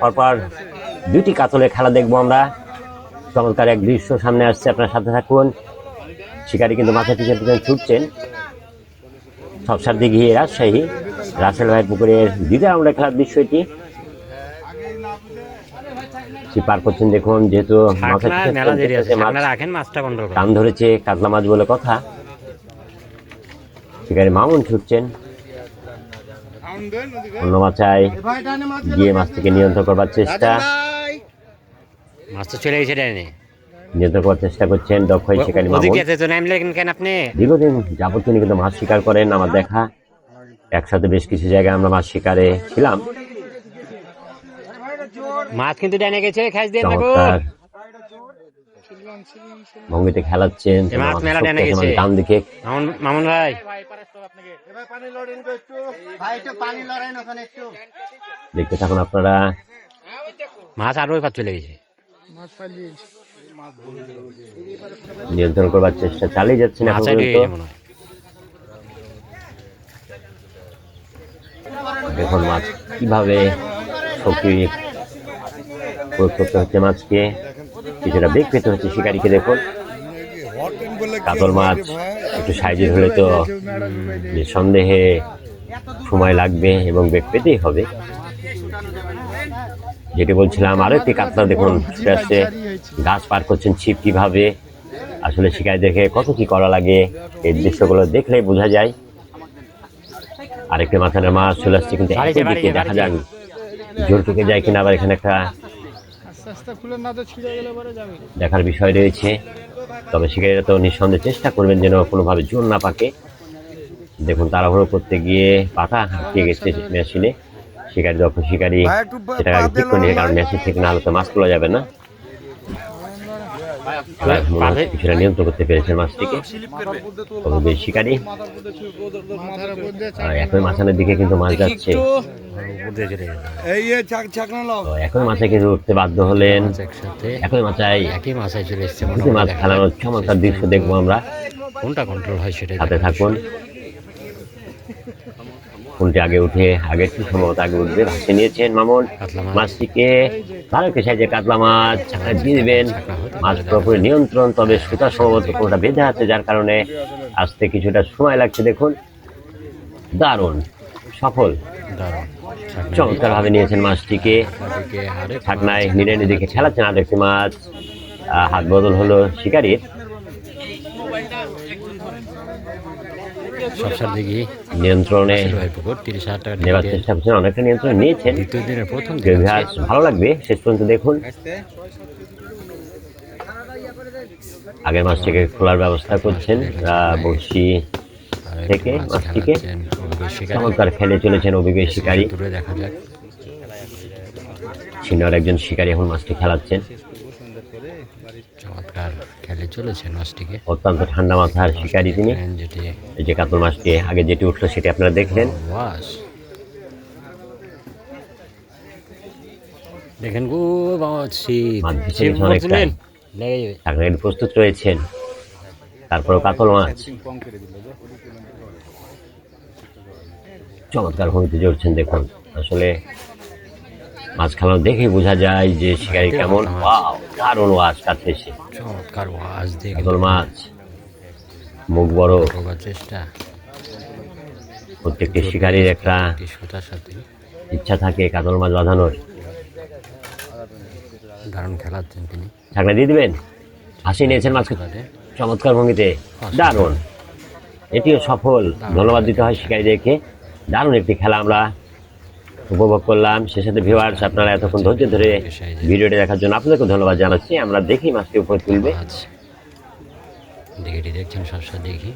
পরপর দুইটি কাতলের খেলা দেখব আমরা। চমৎকার এক দৃশ্য সামনে আসছে আপনার সাথে থাকুন। শিকারি কিন্তু মাথা পিছনে পিছনে ছুটছেন। সবসার দিকে রাজশাহী রাসেল ভাইয়ের পুকুরের দ্বিতীয় রাউন্ডের খেলার দৃশ্য এটি সে পার করছেন দেখুন যেহেতু কান ধরেছে কাতলা মাছ বলে কথা। শিকারি মামুন ছুটছেন। অন্য মাচায় গিয়ে মাছ থেকে নিয়ন্ত্রণ করবার চেষ্টা। মাছ তো চলে গেছে ডাইনে। নিয়ন্ত্রণ করার চেষ্টা করছেন দক্ষ শিকারি কেন আপনি? দীর্ঘদিন যাবত তিনি কিন্তু মাছ শিকার করেন আমার দেখা। একসাথে বেশ কিছু জায়গায় আমরা মাছ শিকারে ছিলাম। মাছ কিন্তু ডাইনে গেছে খাইছ দিয়ে ভঙ্গিতে খেলাচ্ছেন ডান দিকে মামুন ভাই। দেখতে থাকুন আপনারা। মাছ আরও এবার চলে গেছে। নিয়ন্ত্রণ করবার চেষ্টা চালিয়ে যাচ্ছেন এখন দেখুন মাছ কীভাবে শক্তি প্রয়োগ করতে হচ্ছে মাছকে। কিছুটা বেগ পেতে হচ্ছে শিকারিকে দেখুন। কাতল মাছ একটু সাইজের হলে তো সন্দেহে সময় লাগবে এবং বেগ পেতেই হবে। যেটি বলছিলাম আরও একটি কাতলা দেখুন ছুটে আসছে গাছ পার করছেন ছিপ কীভাবে আসলে শিকারি দেখে কত কি করা লাগে এই দৃশ্যগুলো দেখলেই বোঝা যায়। আরেকটি মাথানের মাছ চলে আসছে কিন্তু দেখা যাক জোর টুকে যায় কিনা আবার এখানে একটা দেখার বিষয় রয়েছে তবে শিকারীরা তো নিঃসন্দেহে চেষ্টা করবেন যেন কোনোভাবে জোর না পাকে। দেখুন তাড়াহুড়ো করতে গিয়ে পাতা হাঁকিয়ে গেছে মেশিনে। শিকারি দক্ষ শিকারি সেটা ঠিক করে নিয়ে কারণ মেশিন থেকে না হলে তো মাছ তোলা যাবে না। মনে কিছুটা নিয়ন্ত্রণ করতে পেরেছেন মাছটিকে শিকারি। আর মাছানের দিকে কিন্তু মাছ যাচ্ছে। একই মাছে কিন্তু উঠতে বাধ্য হলেন। একই মাচায় একই মাছায় চলে এসছে মাছ খেলানোর। চমৎকার দৃশ্য দেখব আমরা। কোনটা কন্ট্রোল হয় সেটাই সাথে থাকুন। কোনটি আগে উঠে আগে একটু সম্ভবত আগে উঠবে ভাসে নিয়েছেন মামুন। কাতলা মাছ। মাছটিকে ভালো একটি সাইজে কাতলা মাছ দিয়ে দিবেন। মাছ পুরোপুরি নিয়ন্ত্রণ তবে সুতা সম্ভবত কোনটা বেঁধে আছে যার কারণে আসতে কিছুটা সময় লাগছে দেখুন। দারুণ। সফল। বিষয়। দারুণ ছাকনা চমৎকার ভাবে নিয়েছেন মাছটিকে। ছাকনায় নিরে নিদিকে খেলাচ্ছেন আর একটি মাছ হাত বদল হলো শিকারির। নিয়ন্ত্রণে নেওয়ার চেষ্টা করছেন অনেকটা নিয়ন্ত্রণ নিয়েছেন। প্রথম ভালো লাগবে শেষ পর্যন্ত দেখুন। আগের মাস থেকে খোলার ব্যবস্থা করছেন বড়শি থেকে মাছটিকে চমৎকার খেলে চলেছেন অভিজ্ঞ শিকারী। দেখা যাক। সিনিয়র একজন শিকারী এখন মাছটি খেলাচ্ছেন। চমৎকার খেলে চলেছে মাছটিকে। অত্যন্ত ঠান্ডা মাথার শিকারী তিনি। এই যে কাতল মাছটি আগে যেটি উঠল সেটি আপনারা দেখলেন। দেখেন গো বাবা ছিপ ছিপ প্রস্তুত রয়েছেন। তারপরও কাতল মাছ। চমৎকার ভূমিতে জড়ছেন দেখুন। আসলে মাছ খেলানো দেখে বোঝা যায় যে শিকারি কেমন। দারুণ ওয়াজ কাছে এসে চমৎকার ওয়াজ কাতল মাছ মুখ বড়। চেষ্টা। প্রত্যেকটি শিকারীর একটা সাথে। ইচ্ছা থাকে কাতল মাছ বাঁধানোর। দারুণ খেলাচ্ছেন তিনি। ছাকনা দিয়ে দিবেন? হাসি নিয়েছেন মাছকে খেলাতে। চমৎকার ভঙ্গিতে। দারুণ। এটিও সফল। ধন্যবাদ দিতে হয় শিকারীদেরকে। দারুণ একটি খেলা আমরা উপভোগ করলাম। সে সাথে ভিউয়ার্স আপনারা এতক্ষণ ধৈর্য ধরে ভিডিওটি দেখার জন্য আপনাদেরকে ধন্যবাদ জানাচ্ছি। আমরা দেখি মাছটি উপরে তুলবে। দিকেটি দেখছেন সবসময় দেখি।